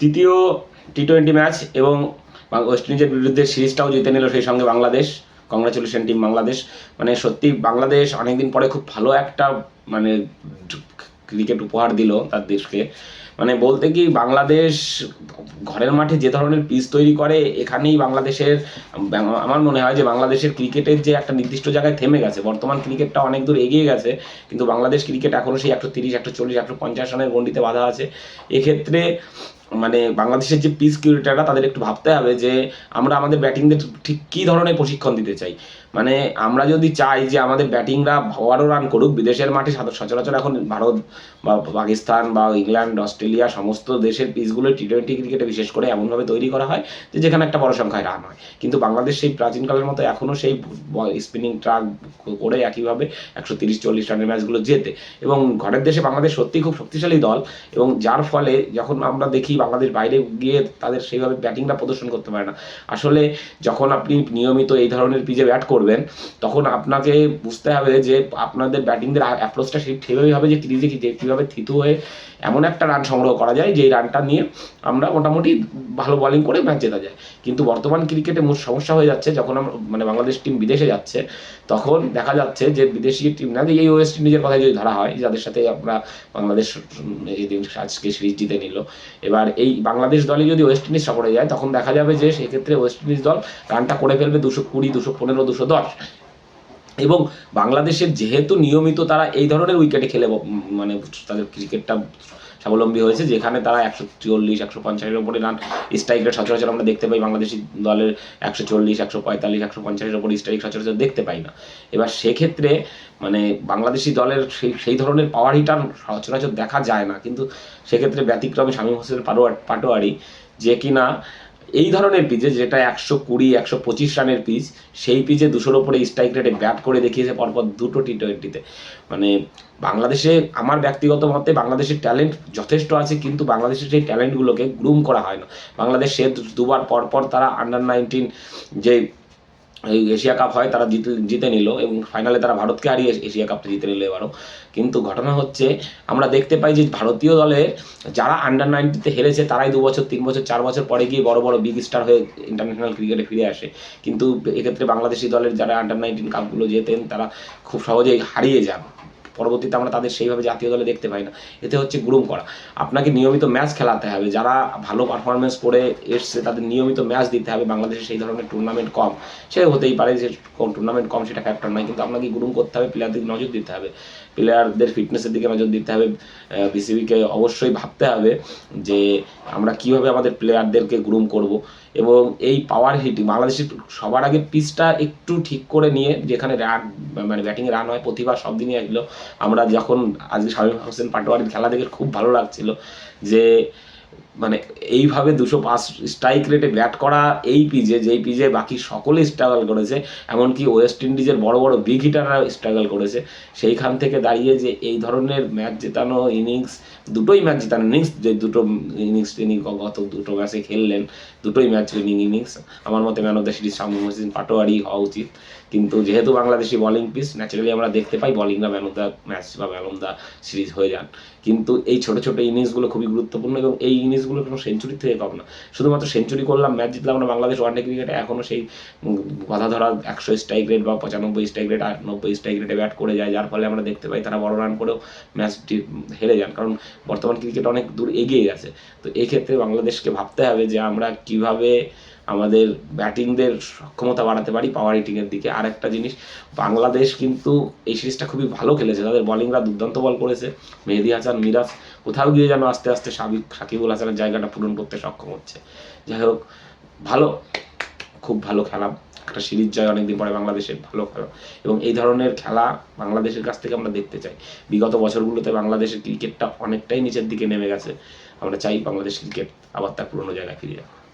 তৃতীয় টি twenty match এবং west ইন্ডিজের বিরুদ্ধে সিরিজটাও জিতে নিল সেই সঙ্গে বাংলাদেশ। Congratulation team Bangladesh. মানে সত্যি বাংলাদেশ অনেকদিন পরে খুব ভালো একটা মানে ক্রিকেট উপহার দিল তার দেশকে। মানে বলতে কি বাংলাদেশ ঘরের মাঠে যে ধরনের পিচ তৈরি করে, এখানেই বাংলাদেশের আমার মনে হয় যে বাংলাদেশের ক্রিকেটের যে একটা নির্দিষ্ট জায়গায় থেমে গেছে, বর্তমান ক্রিকেটটা অনেক দূর এগিয়ে গেছে, কিন্তু বাংলাদেশ ক্রিকেট এখনও সেই একশো তিরিশ, একশো চল্লিশ, একশো পঞ্চাশ রানের গণ্ডিতে বাধা আছে। এক্ষেত্রে মানে বাংলাদেশের যে পিস ক্রিকেটাররা তাদের একটু ভাবতে হবে যে আমরা আমাদের ব্যাটিংদের ঠিক কী ধরনের প্রশিক্ষণ দিতে চাই। মানে আমরা যদি চাই যে আমাদের ব্যাটিংরা ভালো রান করুক, বিদেশের মাঠে সচরাচর এখন ভারত বা পাকিস্তান বা ইংল্যান্ড, অস্ট্রেলিয়া সমস্ত দেশের পিচগুলো টি টোয়েন্টি ক্রিকেটে বিশেষ করে এমনভাবে তৈরি করা হয় যে যেখানে একটা বড় সংখ্যায় রান হয়। কিন্তু বাংলাদেশ সেই প্রাচীনকালের মতো এখনও সেই স্পিনিং ট্রাক করে একইভাবে একশো তিরিশ, চল্লিশ রানের ম্যাচগুলো জেতে। এবং ঘরের দেশে বাংলাদেশ সত্যিই খুব শক্তিশালী দল এবং যার ফলে যখন আমরা দেখি বাংলাদেশ বাইরে গিয়ে তাদের সেইভাবে ব্যাটিংটা প্রদর্শন করতে পারে না। আসলে যখন আপনি নিয়মিত এই ধরনের পিচে ব্যাট করবেন, তখন আপনাকে বুঝতে হবে যে আপনাদের ব্যাটিংদের অ্যাপ্রোচটা সেই সেভাবেই হবে যে ক্রিজে কীভাবে থিতু হয়ে এমন একটা রান সংগ্রহ করা যায়, যেই রানটা নিয়ে আমরা মোটামুটি ভালো বলিং করে ম্যাচ জেতা যায়। কিন্তু বর্তমান ক্রিকেটে মূল সমস্যা হয়ে যাচ্ছে, যখন আমরা মানে বাংলাদেশ টিম বিদেশে যাচ্ছে, তখন দেখা যাচ্ছে যে বিদেশি টিম না এই ওয়েস্ট ইন্ডিজের কথা যদি ধরা হয়, যাদের সাথে আমরা বাংলাদেশ আজকে সিরিজ জিতে নিল, এবার এই বাংলাদেশ দলে যদি ওয়েস্ট ইন্ডিজ সফরে যায়, তখন দেখা যাবে যে সেক্ষেত্রে ওয়েস্ট ইন্ডিজ দল রানটা করে ফেলবে দুশো কুড়ি, দুশো পনেরো, দুশো দশ। এবং বাংলাদেশের যেহেতু নিয়মিত তারা এই ধরনের উইকেটে খেলে মানে তাদের ক্রিকেটটা স্বাবলম্বী হয়েছে, যেখানে তারা একশো চল্লিশ একশো পঞ্চাশের ওপরে রান স্ট্রাইক রেট সচরাচর আমরা দেখতে পাই, বাংলাদেশি দলের একশো চল্লিশ একশো পঁয়তাল্লিশ, একশো পঞ্চাশের উপরে স্ট্রাইক সচরাচর দেখতে পাই না। এবার সেক্ষেত্রে মানে বাংলাদেশি দলের সেই সেই ধরনের পাওয়ার হিটার সচরাচর দেখা যায় না, কিন্তু সেক্ষেত্রে ব্যতিক্রমে শামীম হোসেন পাটোয়ারি যে কিনা এই ধরনের পিচে যেটা একশো কুড়ি, একশো পঁচিশ রানের পিচ, সেই পিচে দুশোর ওপরে স্ট্রাইক রেটে ব্যাট করে দেখিয়েছে পরপর দুটো টি টোয়েন্টিতে মানে বাংলাদেশে আমার ব্যক্তিগত মতে বাংলাদেশের ট্যালেন্ট যথেষ্ট আছে, কিন্তু বাংলাদেশের সেই ট্যালেন্টগুলোকে গ্রুম করা হয় না। বাংলাদেশে দুবার পর পর তারা আন্ডার নাইনটিন যে এশিয়া কাপ হয় তারা জিতে জিতে নিল এবং ফাইনালে তারা ভারতকে হারিয়ে এশিয়া কাপটা জিতে নিল এবারও। কিন্তু ঘটনা হচ্ছে, আমরা দেখতে পাই যে ভারতীয় দলে যারা আন্ডার নাইনটিতে হেরেছে, তারাই দু বছর, তিন বছর, চার বছর পরে গিয়ে বড় বড় বিগ স্টার হয়ে ইন্টারন্যাশনাল ক্রিকেটে ফিরে আসে। কিন্তু এক্ষেত্রে বাংলাদেশি দলের যারা আন্ডার নাইনটিন কাপগুলো জেতেন, তারা খুব সহজেই হারিয়ে যান। পরবর্তীতে আমরা তাদের সেইভাবে জাতীয় দলে দেখতে পাই না। এতে হচ্ছে গ্রুম করা। আপনাকে নিয়মিত ম্যাচ খেলাতে হবে। যারা ভালো পারফরমেন্স করে এসছে, তাদের নিয়মিত ম্যাচ দিতে হবে। বাংলাদেশে সেই ধরনের টুর্নামেন্ট কম। সে হতেই পারে যে টুর্নামেন্ট কম, সেটা ফ্যাক্টর নয় কিন্তু আপনাকে গ্রুম করতে হবে। প্লেয়ারদের নজর দিতে হবে। প্লেয়ারদের ফিটনেসের দিকে নজর দিতে হবে বিসিবিকে অবশ্যই ভাবতে হবে যে আমরা কীভাবে আমাদের প্লেয়ারদেরকে গ্রুম করব। এবং এই পাওয়ার হিট বাংলাদেশের সবার আগে পিচটা একটু ঠিক করে নিয়ে, যেখানে রান মানে ব্যাটিংয়ে রান হয়, প্রতিভা সব দিনই আসলো। আমরা যখন আজকে শামীম হোসেন পাটোয়ারির খেলা দেখে খুব ভালো লাগছিল যে মানে এইভাবে দুশো পাঁচ স্ট্রাইক রেটে ব্যাট করা এই পিজে যেই পিজে বাকি সকলে স্ট্রাগল করেছে, এমনকি ওয়েস্ট ইন্ডিজের বড় বড় বিগ হিটাররা স্ট্রাগল করেছে। সেইখান থেকে দাঁড়িয়ে যে এই ধরনের ম্যাচ জেতানো ইনিংস দুটোই ম্যাচ জেতানো ইনিংস যে দুটো ইনিংস তিনি গত দুটো ম্যাচে খেললেন, দুটোই ম্যাচ উইনিং ইনিংস আমার মতে man of the series Shamim Hossain Patwari হওয়া উচিত। কিন্তু যেহেতু বাংলাদেশি বলিং পিচ ন্যাচারালি আমরা দেখতে পাই বলিংরা ম্যান অফ দ্য ম্যাচ বা ম্যান অফ দ্য সিরিজ হয়ে যান। কিন্তু এই ছোট ছোট ইনিংসগুলো খুবই গুরুত্বপূর্ণ এবং এই ইনিংসগুলো কোনো সেঞ্চুরি থেকে কম না। শুধুমাত্র সেঞ্চুরি করলাম, ম্যাচ জিতলাম না, বাংলাদেশ ওয়ানডে ক্রিকেটে এখনও সেই কথা ধরা একশো স্ট্রাইক রেট বা পঁচানব্বই স্ট্রাইক রেট আর নব্বই স্ট্রাইক রেটে ব্যাট করে যায়, যার ফলে আমরা দেখতে পাই তারা বড় রান করেও ম্যাচটি হেরে যান। কারণ বর্তমান ক্রিকেট অনেক দূর এগিয়ে গেছে তো এক্ষেত্রে ক্ষেত্রে বাংলাদেশকে ভাবতে হবে যে আমরা কীভাবে আমাদের ব্যাটিংদের সক্ষমতা বাড়াতে পারি পাওয়ার হিটিংয়ের দিকে। আর একটা জিনিস, বাংলাদেশ কিন্তু এই সিরিজটা খুবই ভালো খেলেছে। তাদের বলিংরা দুর্দান্ত বল করেছে। মেহেদি হাসান, মিরাজ কোথাও গিয়ে যেন আস্তে আস্তে সাবিক, সাকিবুল হাসানের জায়গাটা পূরণ করতে সক্ষম হচ্ছে। যাই হোক, ভালো, খুব ভালো খেলা। একটা সিরিজ জয় অনেকদিন পরে বাংলাদেশের ভালো খেলা। এবং এই ধরনের খেলা বাংলাদেশের কাছ থেকে আমরা দেখতে চাই। বিগত বছরগুলোতে বাংলাদেশের ক্রিকেটটা অনেকটাই নিচের দিকে নেমে গেছে। আমরা চাই বাংলাদেশ ক্রিকেট আবার তার পুরনো জায়গায় ফিরে যাক।